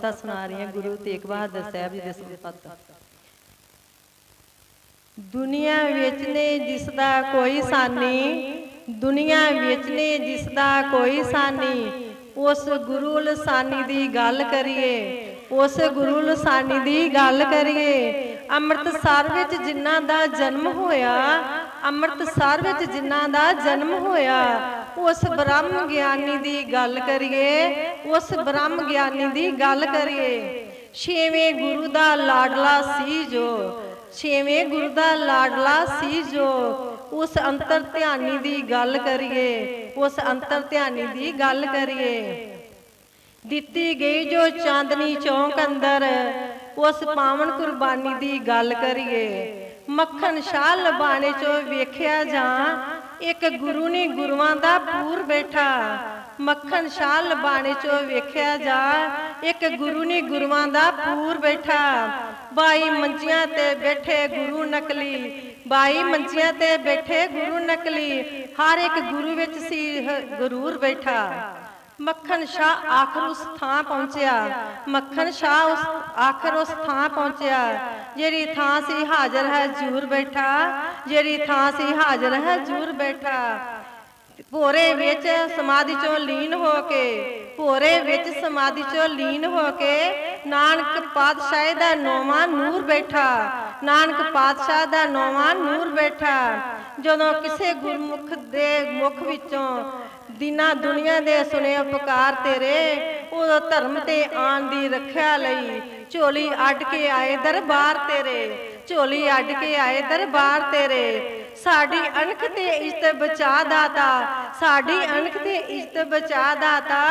ਸੰਪਤਾ ਸੁਣਾ ਰਹੀ ਹਾਂ ਗੁਰੂ ਤੇਗ ਬਹਾਦਰ ਸਾਹਿਬ ਜੀ ਦੇ ਸੰਪਤ। ਦੁਨੀਆ ਵਿੱਚ ਨੇ ਜਿਸ ਦਾ ਕੋਈ ਸਾਨੀ, ਦੁਨੀਆ ਵਿੱਚ ਨੇ ਜਿਸ ਦਾ ਕੋਈ ਸਾਨੀ, ਉਸ ਗੁਰੂ ਲਸਾਨੀ ਦੀ ਗੱਲ ਕਰੀਏ, ਉਸ ਗੁਰੂ ਲਸਾਨੀ ਦੀ ਗੱਲ ਕਰੀਏ, ਅੰਮ੍ਰਿਤਸਰ ਵਿੱਚ ਜਿਨ੍ਹਾਂ ਦਾ ਜਨਮ ਹੋਇਆ, ਅੰਮ੍ਰਿਤਸਰ ਵਿੱਚ ਜਿਨ੍ਹਾਂ ਦਾ ਜਨਮ ਹੋਇਆ, ਉਸ ਬ੍ਰਹਮ ਗਿਆਨੀ ਦੀ ਗੱਲ ਕਰੀਏ ਉਸ ਬ੍ਰਹਮ ਗਿਆਨੀ ਦੀ ਗੱਲ ਕਰੀਏ, ਛੇਵੇਂ ਗੁਰੂ ਦਾ ਲਾਡਲਾ ਸੀ ਜੋ, ਛੇਵੇਂ ਗੁਰੂ ਦਾ ਲਾਡਲਾ ਸੀ ਜੋ, ਉਸ ਅੰਤਰ ਧਿਆਨੀ ਦੀ ਗੱਲ ਕਰੀਏ, ਉਸ ਅੰਤਰ ਧਿਆਨੀ ਦੀ ਗੱਲ ਕਰੀਏ। ਦਿੱਤੀ ਗਈ ਜੋ ਚਾਂਦਨੀ ਚੌਂਕ ਅੰਦਰ, ਉਸ ਪਾਵਨ ਕੁਰਬਾਨੀ ਦੀ ਗੱਲ ਕਰੀਏ। ਮੱਖਣ ਸ਼ਾਹ ਲਬਾਣੇ ਚੋਂ ਵੇਖਿਆ ਜਾਂ, ਇੱਕ ਗੁਰੂ ਨੇ ਗੁਰੂਆਂ ਦਾ ਪੂਰ ਬੈਠਾ ਮੱਖਣ ਸ਼ਾਹ ਲਬਾਣੇ ਚੋਂ ਵੇਖਿਆ ਜਾ, ਇੱਕ ਗੁਰੂ ਨੇ ਗੁਰੂਆਂ ਦਾ ਪੂਰ ਬੈਠਾ। ਬਾਈ ਮੰਜੀਆਂ ਤੇ ਬੈਠੇ ਗੁਰੂ ਨਕਲੀ, ਬਾਈ ਮੰਜੀਆਂ ਤੇ ਬੈਠੇ ਗੁਰੂ ਨਕਲੀ, ਹਰ ਇੱਕ ਗੁਰੂ ਵਿੱਚ ਸੀ ਹ- ਬੈਠਾ। ਮੱਖਣ ਸ਼ਾਹ ਆਖਰ ਉਸ ਥਾਂ ਪਹੁੰਚਿਆ, ਮੱਖਣ ਸ਼ਾਹ ਉਸ, ਆਖਰ ਉਸ ਥਾਂ ਪਹੁੰਚਿਆ, ਜਿਹੜੀ ਥਾਂ ਸੀ ਹਾਜ਼ਰ ਹੈ ਜੂਰ ਬੈਠਾ, ਜਿਹੜੀ ਥਾਂ ਸੀ ਹਾਜ਼ਰ ਹੈ ਜੂਰ ਬੈਠਾ। ਭੋਰੇ ਵਿੱਚ ਸਮਾਧੀ ਚੋਂ ਲੀਨ ਹੋ ਕੇ, ਭੋਰੇ ਵਿੱਚ ਸਮਾਧੀ ਚੋਂ ਲੀਨ ਹੋ ਕੇ ਨਾਨਕ ਪਾਤਸ਼ਾਹ ਦਾ ਨੌਵਾਂ ਨੂਰ ਬੈਠਾ, ਨਾਨਕ ਪਾਤਸ਼ਾਹ ਦਾ ਨੌਵਾਂ ਨੂਰ ਬੈਠਾ। ਜਦੋਂ ਕਿਸੇ ਗੁਰਮੁਖ ਦੇ ਮੁਖ ਵਿੱਚੋਂ ਦੀਨਾ ਦੁਨੀਆ ਦੇ ਸੁਣੇ ਉਪਕਾਰ ਤੇਰੇ, ਉਦੋਂ ਧਰਮ ਤੇ ਆਣ ਦੀ ਰੱਖਿਆ ਲਈ ਝੋਲੀ ਅੱਡ ਕੇ ਆਏ ਦਰਬਾਰ ਤੇਰੇ, ਝੋਲੀ ਅੱਡ ਕੇ ਆਏ ਦਰਬਾਰ ਤੇਰੇ। ਸਾਡੀ ਅਣਖ ਤੇ ਇੱਜ਼ਤ ਬਚਾ ਦਾਤਾ। ਸਾਡੀ ਅਣਖ ਤੇ ਇੱਜ਼ਤ ਬਚਾ ਦਾਤਾ।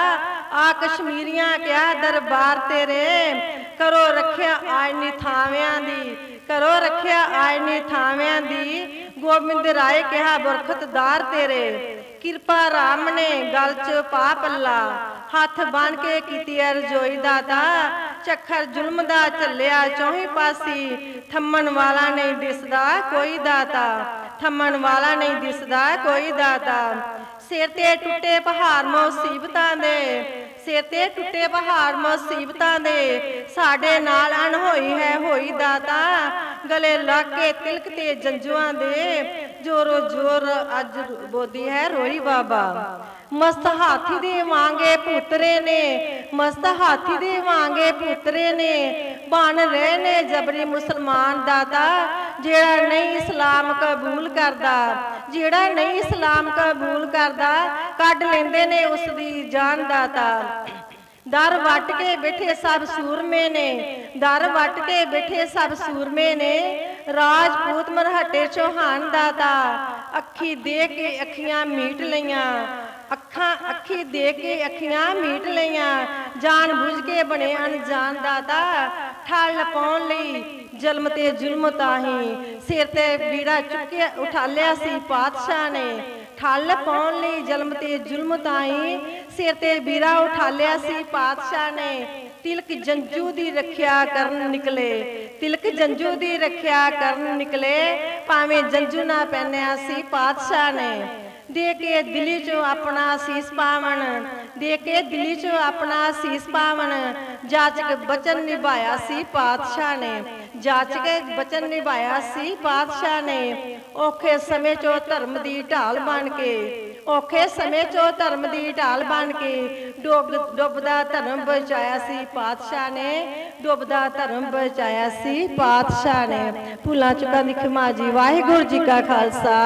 ਆ ਕਸ਼ਮੀਰੀਆਂ ਕਿਆ ਦਰਬਾਰ ਤੇਰੇ? ਕਰੋ ਰੱਖਿਆ ਆਇਨੀ ਥਾਵਿਆਂ ਦੀ। ਕਰੋ ਰੱਖਿਆ ਆਇਨੀ ਥਾਵਿਆਂ ਦੀ। ਗੋਬਿੰਦ ਰਾਏ ਕਿਹਾ ਬਰਖਤਦਾਰ ਤੇਰੇ। ਕਿਰਪਾ ਰਾਮ ਨੇ ਗਲ ਚ ਪਾ ਪੱਲਾ। ਹੱਥ ਬਨ ਕੇ ਕੀਤੀ ਅਰਜੋਈ ਦਾਤਾ। ਚੱਖਰ ਜ਼ੁਲਮ ਦਾ ਚੱਲਿਆ ਚੌਹੀ ਪਾਸੀ। ਥੰਮਣ ਵਾਲਾ ਨਹੀਂ ਦਿਸਦਾ ਕੋਈ ਦਾਤਾ। ਥੰਮਣ ਵਾਲਾ ਨਹੀਂ ਦਿਸਦਾ, ਕੋਈ ਦਾਤਾ। ਸਿਰ ਤੇ ਟੁੱਟੇ ਪਹਾੜ ਮੁਸੀਬਤਾਂ ਦੇ, ਸਿਰ ਤੇ ਟੁੱਟੇ ਪਹਾੜ ਮੁਸੀਬਤਾਂ ਦੇ। ਸਾਡੇ ਨਾਲ ਅਣ ਹੈ ਹੋਈ ਦਾਤਾ, ਗਲੇ ਲਾ ਕੇ ਤਿਲਕ ਤੇ ਜੰਜੂਆਂ ਦੇ। ਜੋਰੋ ਜੋਰ ਅੱਜ ਬੋਦੀ ਹੈ ਰੋਈ ਬਾਬਾ। ਮਸਤ ਹਾਥੀ ਦੇ ਵਾਂਗੇ ਪੁੱਤਰੇ ਨੇ, ਮਸਤ ਹਾਥੀ ਦੇ ਵਾਂਗੇ ਪੁੱਤਰੇ ਨੇ। ਬਣ ਰਹੇ ਨੇ ਜਬਰੀ ਮੁਸਲਮਾਨ ਦਾਤਾ ਜਿਹੜਾ ਨਹੀਂ ਇਸਲਾਮ ਕਬੂਲ ਕਰਦਾ, ਜਿਹੜਾ ਨਹੀਂ ਇਸਲਾਮ ਕਬੂਲ ਕਰਦਾ, ਕੱਢ ਲੈਂਦੇ ਨੇ ਉਸ ਦੀ ਜਾਨ ਦਾਤਾ। ਦਰ ਵੱਟ ਕੇ ਬੈਠੇ ਸਭ ਸੂਰਮੇ ਨੇ, ਦਰ ਵੱਟ ਕੇ ਬੈਠੇ ਸਭ ਸੂਰਮੇ ਨੇ, ਰਾਜਪੂਤ ਮਰਹਟੇ ਚੋਹਾਨ ਦਾਤਾ, ਅੱਖੀ ਦੇ ਕੇ ਅੱਖੀਆਂ ਮੀਟ ਲਈਆਂ, ਅੱਖਾਂ, ਅੱਖੀ ਦੇ ਕੇ ਅੱਖੀਆਂ ਮੀਟ ਲਈਆਂ, ਜਾਣ ਬੁੱਝ ਕੇ ਬਣੇ ਅਣਜਾਣ ਦਾਤਾ ਠੱਲ ਪਾਉਣ ਲਈ ਜ਼ਲਮ ਤੇ ਜ਼ੁਲਮ ਤਾਹੀ ਸਿਰ ਤੇ ਬੀੜਾ ਚੁੱਕਿਆ, ਉਠਾ ਲਿਆ ਸੀ ਪਾਤਸ਼ਾਹ ਨੇ। ਠੱਲ ਪਾਉਣ ਲਈ ਜ਼ਲਮ ਤੇ ਜ਼ੁਲਮ ਤਾਈ ਸਿਰ ਤੇ ਬੀਰਾ ਉਠਾ ਲਿਆ ਸੀ ਪਾਤਸ਼ਾਹ ਨੇ। ਤਿਲਕ ਜੰਜੂ ਦੀ ਰੱਖਿਆ ਕਰਨ ਨਿਕਲੇ। ਤਿਲਕ ਜੰਜੂ ਦੀ ਰੱਖਿਆ ਕਰਨ ਨਿਕਲੇ, ਭਾਵੇਂ ਜੰਜੂ ਨਾ ਪਹਿਨਿਆ ਸੀ ਪਾਤਸ਼ਾਹ ਨੇ। ਦੇ ਕੇ ਦਿਲੀ ਚੋਂ ਆਪਣਾ ਸੀਸ ਪਾਵਣ ਦੇ ਕੇ ਦਿਲੀ ਚੋਂ ਆਪਣਾ ਸੀਸ ਪਾਵਣ ਜਾਚਕ ਬਚਨ ਨਿਭਾਇਆ ਸੀ ਪਾਤਸ਼ਾਹ ਨੇ। ਜਾਚਕ ਬਚਨ ਨਿਭਾਇਆ ਸੀ ਪਾਤਸ਼ਾਹ ਨੇ। ਔਖੇ ਸਮੇਂ ਚੋਂ ਧਰਮ ਦੀ ਢਾਲ ਬਣ ਕੇ, ਔਖੇ ਸਮੇਂ ਚੋਂ ਧਰਮ ਦੀ ਢਾਲ ਬਣ ਕੇ ਡੁੱਬਦਾ ਧਰਮ ਬਚਾਇਆ ਸੀ ਪਾਤਸ਼ਾਹ ਨੇ। ਡੁੱਬਦਾ ਧਰਮ ਬਚਾਇਆ ਸੀ ਪਾਤਸ਼ਾਹ ਨੇ। ਭੁੱਲਾਂ ਚੁੱਕਾਂ ਦੀ ਖਿਮਾ ਜੀ, ਵਾਹਿਗੁਰੂ ਜੀ ਕਾ ਖਾਲਸਾ।